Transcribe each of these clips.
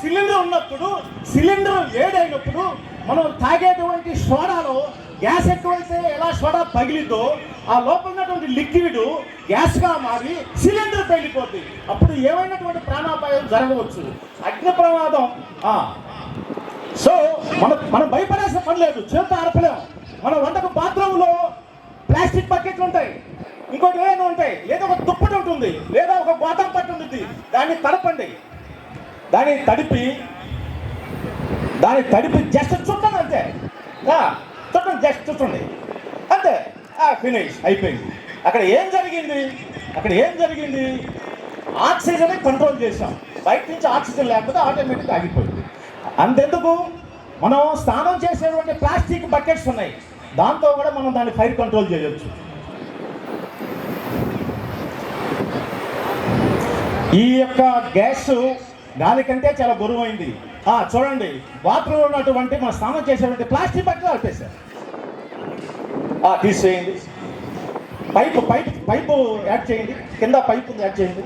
Cylinder ఉన్నప్పుడు cylinder వేడైనప్పుడు మనం తాగేటువంటి సోడాలో గ్యాస్ ఎక్కువైతే ఎలా సోడా పగిలిద్దో ఆ లోపల ఉన్నటువంటి లిక్విడ్ గ్యాస్గా మారి సిలిండర్ తగిలిపోతుంది అప్పుడు ఏమైనటువంటి ప్రాణాపాయం జరగవచ్చు? అగ్ని ప్రమాదం. సో మనం మనం భయపడాల్సిన పని లేదు. చేత ఆరపలేం మన వంటకు బాత్రూంలో ప్లాస్టిక్ బకెట్లు ఉంటాయి. ఇంకోటి ఏమైనా ఉంటాయి. లేదా ఒక దుప్పటి ఉంటుంది. లేదా ఒక గోతం పట్టు ఉంటుంది దాన్ని తడపండి. దాన్ని తడిపి దాన్ని తడిపి జస్ట్ చుట్టండి అంతే. చుట్టం జస్ట్ చుట్టండి. అంతే. ఫినిష్ అయిపోయింది. అక్కడ ఏం జరిగింది? అక్కడ ఏం జరిగింది? ఆక్సిజన్ కంట్రోల్ చేసాం బయట నుంచి ఆక్సిజన్ లేకపోతే ఆటోమేటిక్ ఆగిపోయింది. అంతెందుకు? మనం స్నానం చేసేటువంటి ప్లాస్టిక్ బకెట్స్ ఉన్నాయి. దాంతో కూడా మనం దాన్ని ఫైర్ కంట్రోల్ చేయొచ్చు. ఈ యొక్క గ్యాస్ దానికంటే చాలా గురువైంది ఆ, చూడండి బాత్రూంలో ఉన్నటువంటి మన స్నానం చేసేటువంటి ప్లాస్టిక్ బట్టలు ఆపేశారు. ఆ, తీసేయండి. పైపు పైపు పైపు యాడ్ చేయండి. కింద పైపు యాడ్ చేయండి.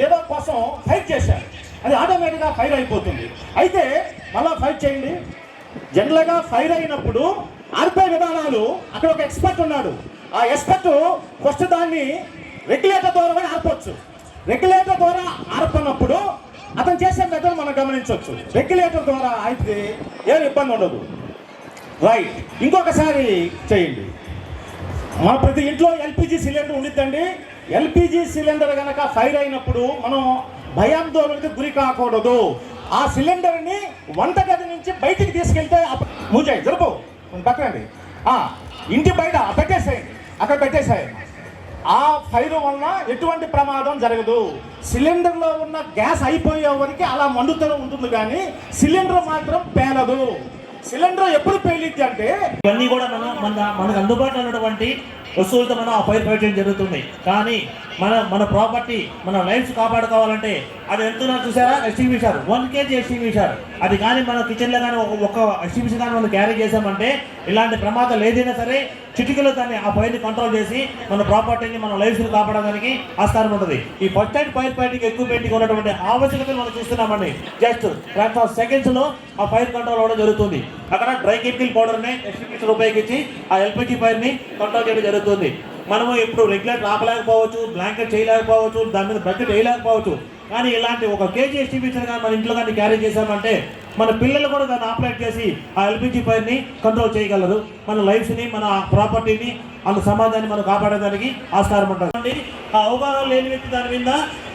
ఏదో కోసం ఫైట్ చేశారు. అది ఆటోమేటిక్గా ఫైర్ అయిపోతుంది. అయితే మళ్ళీ ఫైట్ చేయండి. జనరల్గా ఫైర్ అయినప్పుడు ఆర్పే విధానాలు అక్కడ ఒక ఎక్స్పర్ట్ ఉన్నాడు. ఆ ఎక్స్పర్ట్ ఫస్ట్ దాన్ని రెగ్యులేటర్ ద్వారా ఆర్పొచ్చు. రెగ్యులేటర్ ద్వారా ఆడుతున్నప్పుడు అతను చేసే మెథడ్ మనం గమనించవచ్చు. రెగ్యులేటర్ ద్వారా అయితే ఏం ఇబ్బంది ఉండదు. రైట్ ఇంకొకసారి చేయండి. మన ప్రతి ఇంట్లో ఎల్పిజి సిలిండర్ ఉండిద్దండి. ఎల్పిజి సిలిండర్ కనుక ఫైర్ అయినప్పుడు మనం భయాందోళనకి గురి కాకూడదు. ఆ సిలిండర్ని వంటగది నుంచి బయటికి తీసుకెళ్తే మూజాయి జరుపు పక్కనండి ఇంటి బయట పెట్టేసేయండి. అక్కడ పెట్టేసేయండి. ఆ ఫైర్ వలన ఎటువంటి ప్రమాదం జరగదు. సిలిండర్లో ఉన్న గ్యాస్ అయిపోయే వరకు అలా మండుతూ ఉంటుంది కానీ సిలిండర్ మాత్రం పేలదు. సిలిండర్ ఎప్పుడు పేలిద్ది అంటే ఇవన్నీ కూడా మనం మన మనకు అందుబాటులో ఉన్నటువంటి వస్తువులతో మనం ఆ ఫైర్ పెట్టడం జరుగుతుంది. కానీ మన మన ప్రాపర్టీ మన లైఫ్స్ కాపాడుకోవాలంటే అది ఎంత చూసారా? ఎస్టీవీసార్ వన్ కేజీ ఎస్టీవీసార్ అది కానీ మన కిచెన్లో కానీ ఒక ఒక ఎస్టీవీసీ కానీ మనం క్యారీ చేసామంటే ఇలాంటి ప్రమాదాలు ఏదైనా సరే చిటికలో దాన్ని ఆ ఫైర్ని కంట్రోల్ చేసి మన ప్రాపర్టీని మన లైఫ్స్ని కాపాడడానికి ఆస్కారం ఉంటుంది. ఈ ఫస్ట్ టైం ఫైర్ ఫైటింగ్ ఎక్కువ పెట్టి ఉన్నటువంటి ఆవశ్యకతను మనం చూస్తున్నామండి. జస్ట్ ఫ్రాక్షన్ ఆఫ్ సెకండ్స్లో ఆ ఫైర్ కంట్రోల్ అవ్వడం జరుగుతుంది. అక్కడ డ్రై కెమికల్ పౌడర్ని ఉపయోగించి ఆ ఎల్పిజి ఫైర్ని కంట్రోల్ చేయడం జరుగుతుంది. మనము ఇప్పుడు రెగ్యులేటర్ ఆపలేకపోవచ్చు బ్లాంకెట్ చేయలేకపోవచ్చు దాని మీద బకెట్ వేయలేకపోవచ్చు. కానీ ఇలాంటి ఒక కేజీ ఎస్టిఫికేషన్ కానీ మన ఇంట్లో కానీ క్యారీ చేశామంటే మన పిల్లలు కూడా దాన్ని ఆపరేట్ చేసి ఆ ఎల్పిజి ఫైర్ని కంట్రోల్ చేయగలరు. మన లైఫ్స్ని మన ప్రాపర్టీని మన సమాజాన్ని మనం కాపాడేదానికి ఆస్కారం ఉంటుంది. ఆ అవగాహన లేని వ్యక్తి దాని మీద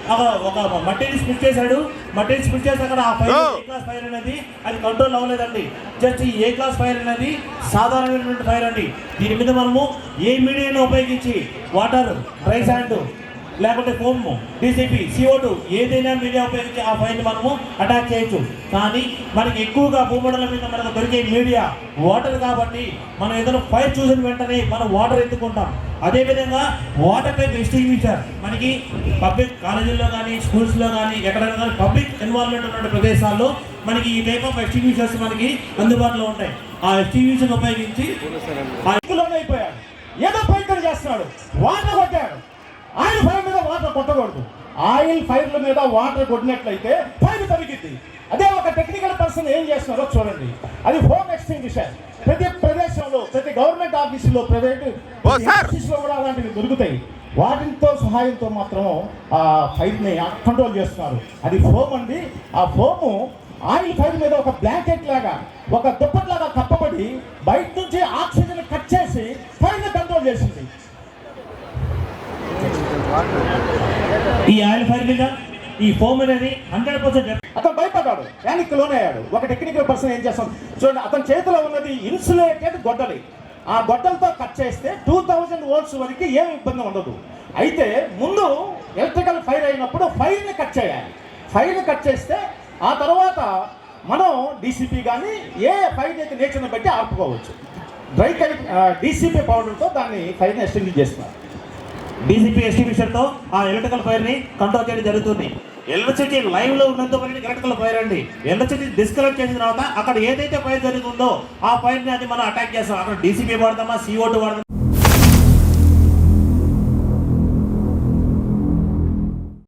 ఒక- మట్టిని స్పిట్ చేశాడు. మట్టిని స్పిట్ చేసి అక్కడ ఆ ఫైర్ ఏ క్లాస్ ఫైర్ అనేది అది కంట్రోల్ అవ్వలేదండి. జస్ట్ ఈ ఏ క్లాస్ ఫైర్ అనేది సాధారణమైనటువంటి ఫైర్ అండి. దీని మీద మనము ఏ మీడియాను ఉపయోగించి వాటర్ డ్రై శాండ్ లేకుంటే ఫోమ్ డీసీపీ CO2 ఏదైనా మీడియా ఉపయోగించి ఆ ఫైర్ని మనము అటాక్ చేయొచ్చు. కానీ మనకి ఎక్కువగా భూమండలం మీద మనకు దొరికే మీడియా వాటర్ కాబట్టి మనం ఏదైనా ఫైర్ చూసిన వెంటనే మనం వాటర్ ఎత్తుకుంటాం. అదేవిధంగా వాటర్ టైప్ ఎస్టింగ్విషర్ మనకి పబ్లిక్ కాలేజీల్లో కానీ స్కూల్స్లో కానీ ఎక్కడైనా కానీ పబ్లిక్ ఇన్వాల్వ్మెంట్ ఉన్న ప్రదేశాల్లో మనకి ఈ టైప్ ఆఫ్ ఎస్టింగ్విషర్స్ మనకి అందుబాటులో ఉంటాయి. ఆ ఎస్టింగ్విషన్ ఉపయోగించి అయిపోయాడు. ఏదో ప్రయత్నం చేస్తున్నాడు. వాటర్ కొట్టాడు. మీద వాటర్ కొట్టకూడదు. ఆయిల్ ఫైర్ల మీద వాటర్ కొట్టినట్లయితే ఫైర్ తగ్గిద్ది. అదే ఒక టెక్నికల్ పర్సన్ ఏం చేస్తున్నారో చూడండి. అది హోమ్ ఎక్స్టింగ్విషర్ ప్రతి ప్రదేశంలో ప్రతి గవర్నమెంట్ ఆఫీసులో ప్రైవేట్. ఆఫీసులో కూడా అలాంటివి దొరుకుతాయి. వాటితో సహాయంతో మాత్రం ఆ ఫైర్ని కంట్రోల్ చేస్తున్నారు. అది ఫోమ్ అండి. ఆ ఫోము ఆయిల్ ఫైర్ మీద ఒక బ్లాంకెట్ లాగా ఒక దుప్పటి లాగా కప్పబడి బయట ఈ ఆయిల్ ఫైర్ మీద ఈ ఫోమ్ అనేది హండ్రెడ్ పర్సెంట్ అతను భయపడ్డాడు. ప్యానిక్ లోనయ్యాడు ఒక టెక్నికల్ పర్సన్ ఏం చేస్తాం? చూడండి అతని చేతిలో ఉన్నది ఇన్సులేటెడ్ గొడ్డలి. ఆ గొడ్డలతో కట్ చేస్తే టూ థౌజండ్ వోల్ట్స్ వరకు ఏమి ఇబ్బంది ఉండదు. అయితే ముందు ఎలక్ట్రికల్ ఫైర్ అయినప్పుడు ఫైర్ని కట్ చేయాలి. ఫైర్ని కట్ చేస్తే ఆ తర్వాత మనం డీసీపీ కానీ ఏ ఫైర్ అయితే నేచర్ని బట్టి ఆపుకోవచ్చు డ్రై కై డీసీపీ పౌడర్తో దాన్ని ఫైర్ని ఎస్టింగ్ చేస్తున్నారు. డీసీపీ ఎస్టీ మిషన్తో ఆ ఎలక్ట్రికల్ ఫైర్ని కంట్రోల్ చేయడం జరుగుతుంది. ఎలక్ట్రిసిటీ లైవ్లో ఉన్నంత వరకు ఎలక్ట్రికల్ ఫైర్ అండి. ఎలక్ట్రిసిటీ డిస్కనెక్ట్ చేసిన తర్వాత అక్కడ ఏదైతే ఫైర్ జరుగుతుందో ఆ ఫైర్ని అది మనం అటాక్ చేస్తాం. అక్కడ డీసీపీ వాడతామా సిఓ టూ వాడతామా?